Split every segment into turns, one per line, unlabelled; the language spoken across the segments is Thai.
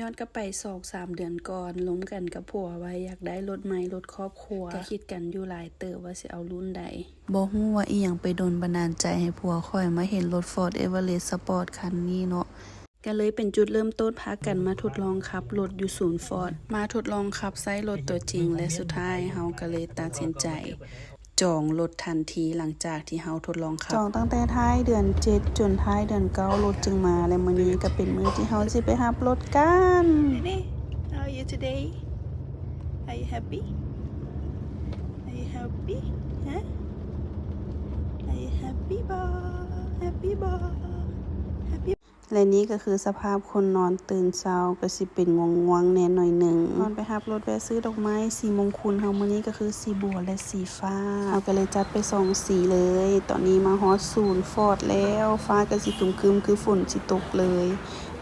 ย้อนกลับไปสองสามเดือนก่อนล้มกันกับผัวไว้อยากได้รถใหม่รถครอบครัวก็คิดกันอยู่หลายเติบว่าสิเอารุ่นใดบ่ฮู้ว่าอีหยังไปโดนบันดาลใจให้ผัวค่อยมาเห็นรถ Ford Everest Sport คันนี้เนาะก็เลยเป็นจุดเริ่มต้นพากันมาทดลองขับรถอยู่ศูนย์ฟอร์ดมาทดลองขับไซส์รถตัวจริง และสุดท้ายเฮาก็เลยตัดสินใจ จองรถทันทีหลังจากที่เฮาทดลองขับจองตั้งแต่ท้ายเดือน 7 จนท้ายเดือน9รถจึงมาและมื้อนี้ก็เป็นมื้อที่เฮาสิไปรับรถกัน How are you today Are you happy Are you happy huh Are you happy boy Happy boy Happy และนี่ก็คือสภาพคนนอนตื่นเช้าก็สิเป็นงวงงวงๆแน่หน่อยหนึ่งนอนไปรับรถแวะซื้อดอกไม้สีมงคลเฮามื้อนี้ก็คือสีบัวและสีฟ้าเฮาก็เลยจัดไปสองสีเลย ตอนนี้มาฮอดศูนย์ฟอร์ดแล้ว ฟ้าก็สิครึมๆคือฝนสิตกเลย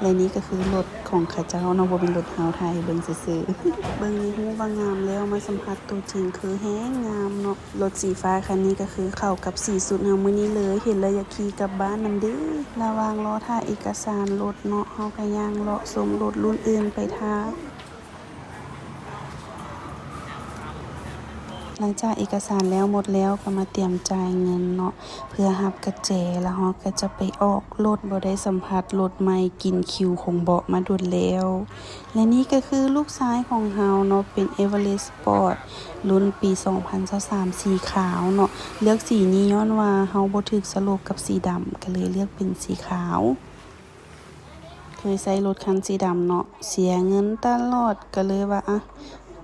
และนี่ก็คือรถของข้าเจ้าเนาะบ่เป็นรถเฮาไทยเบิ่งซื่อๆเบิ่งนี่ฮู้ว่างามแล้วมาสัมผัสตัวจริงคือแฮงงามเนาะรถสีฟ้าคันนี้ก็คือเข้ากับสีสุดเฮามื้อนี้เลยเห็นแล้วอยากขี่กลับบ้านนำเด้อระวางรอท่าเอกสารรถเนาะเฮาก็ย่างเลาะสมรถรุ่นอื่นไปท่า ลังจากเอกสารแล้วหมดแล้วก็มาเตรียมจ่ายเงินเนาะเพื่อหับกระแจแล้วฮาก็จะไปออกรถบ่ได้สัมผัสรถใหม่กินคิวของเบาะมาดุดแล้ว และนี่ก็คือลูกชายของเฮาเนาะเป็น Everest Sport รุ่นปี 2023 สีขาวเนาะเลือกสีนี้ย้อนว่าเฮาบ่ถึกสโลกกับสีดำก็เลยเลือกเป็นสีขาวเคยใช้รถคันสีดำเนาะเสียเงินตลอดก็เลยว่าอะ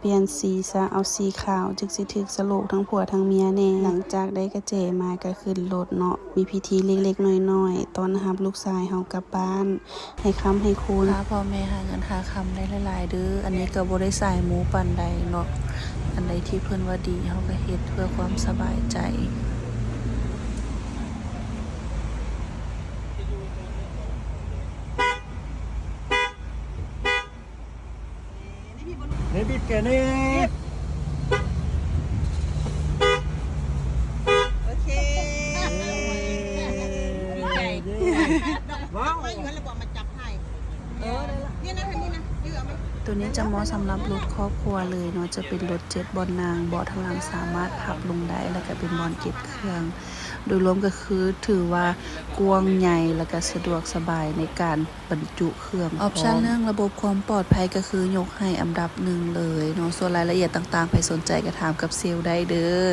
เปลี่ยนสีซะเอาสีขาวจึกสิถึกสลูกทั้งผัวทั้งเมียแน่หลังจากได้กระเจมาก็ขึ้นรถเนาะมีพิธีเล็กๆน้อยๆตอนรับลูกชายเฮากลับบ้าน ให้คำให้คุณพ่อแม่หาเงินหาคำได้หลายๆเด้ออันนี้ก็บ่ได้สายหมูปันใดเนาะอันใดที่เพื่อนว่าดีเฮาก็เฮ็ดเพื่อความสบายใจ
Ne bip ke ne?
โอเค
ว้าว
ไม่อยู่กันระบอกมาจับให้เออเนี่ยนะทางนี้นะยื้อเอาไหม
ตัวนี้จะเหมาะสำหรับรถครอบครัวเลยเนาะจะเป็นรถเจ็ตบอลนางเบาะทางหลังสามารถพับลงได้แล้วก็เป็นบอลเก็บเครื่อง โดยรวมก็คือถือว่ากว้างใหญ่แล้วก็สะดวกสบายในการบรรจุเครื่องออปชันเรื่องระบบความปลอดภัยก็คือยกให้อันดับหนึ่งเลยเนาะส่วนรายละเอียดต่างๆใครสนใจก็ถามกับเซลล์ได้เด้อ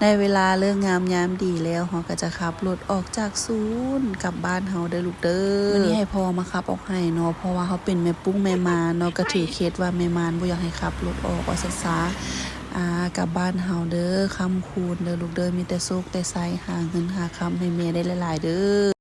ในเวลาเรื่องงามยามดีแล้วเฮาก็จะขับรถออกจากศูนย์กลับบ้านเฮาได้อลูกเด้อวันนี้ให้พ่อมาขับออกให้เนาะเพราะว่าเขาเป็นแม่ปุ้งแม่มารเนาะก็ถือเคสว่าแม่มานบ่อยากให้ขับรถออกว่าซะๆอ่ากลับบ้านเฮาเด้อคำคูณเด้อลูกเด้อมีแต่สุขแต่ใสหาเงินหาคำให้แม่ได้หลายๆเด้อ